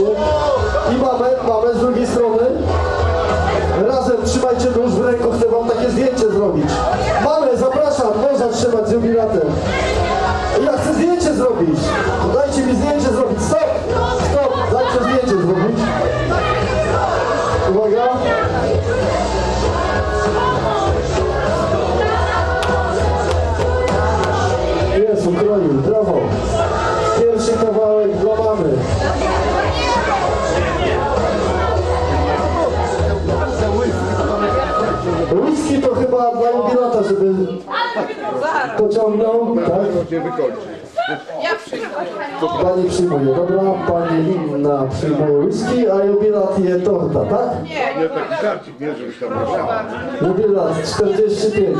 się. I mamy, mamy z drugiej strony. Razem trzymajcie nóż w ręku, chcę wam takie zdjęcie zrobić. Mamy, zapraszam, można trzymać z jubilatem. Ja chcę zdjęcie zrobić. Dajcie mi zdjęcie zrobić. Stop! Stop! Dajcie zdjęcie zrobić. Uwaga. Jest, ukroił. Brawo. Jubilata, żeby pociągnął, tak? Nie wykończy. Pani przyjmuje, dobra? Pani Linna przyjmuje whisky, a jubilat je torta, tak? Nie taki żarcik, nie, żebyś tam ruszała. Jubilat 45.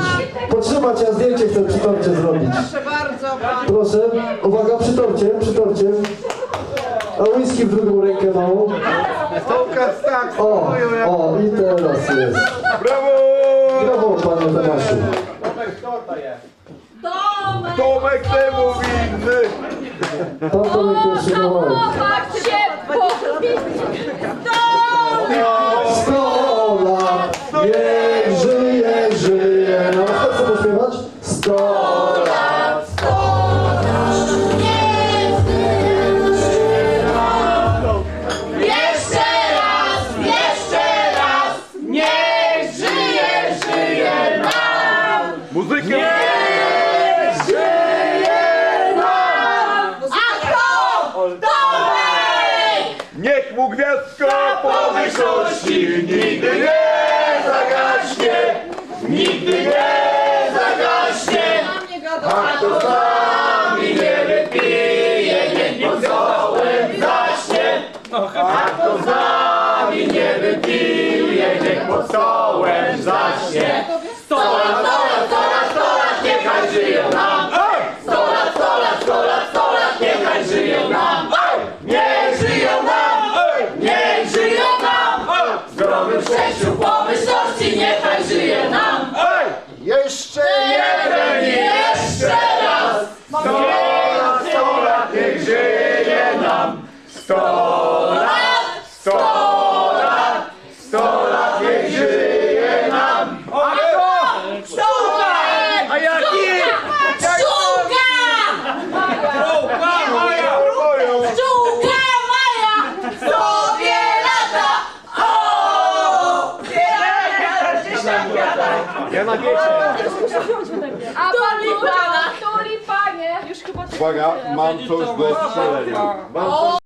Potrzymać, ja zdjęcie chcę przy torcie zrobić. Proszę bardzo, pan. Proszę, uwaga, przy torcie, przy torcie. A whisky w drugą rękę małą. Pokaz tak, O, o, i teraz jest. Brawo! Panie Tomaszu. Tomek temu winny! Pan Tomek pierwszy kawałek. ciepło! 100 lat, niech nam! Muzykę! A kto? Tomek! Niech mu gwiazdka po wysokości nigdy nie zagaśnie! Nigdy nie zagaśnie! A to z nami nie wypije, niech pod stołem zaśnie! A to z nami nie wypije, niech pod stołem zaśnie! Sto lat, sto lat, sto lat, sto lat, niechaj żyją nam! Sto lat, sto lat, sto lat, sto lat, niechaj żyją nam! Niech żyją nam! Niech żyją nam! W zdrowym szczęściu, Pomyślności niechaj żyje nam! Jeszcze jeden, jeszcze raz! Sto lat, sto lat, niech żyje nam! Sto lat, sto lat, sto lat, niech żyje nam! A kto? A jaki? Pszczółka! Moją. Pszczółka Maja! Sobie lata! O! Ja na wiecie. A tulipana! Tulipanie! Już chyba Uwaga, mam coś do strzelenia. Mam coś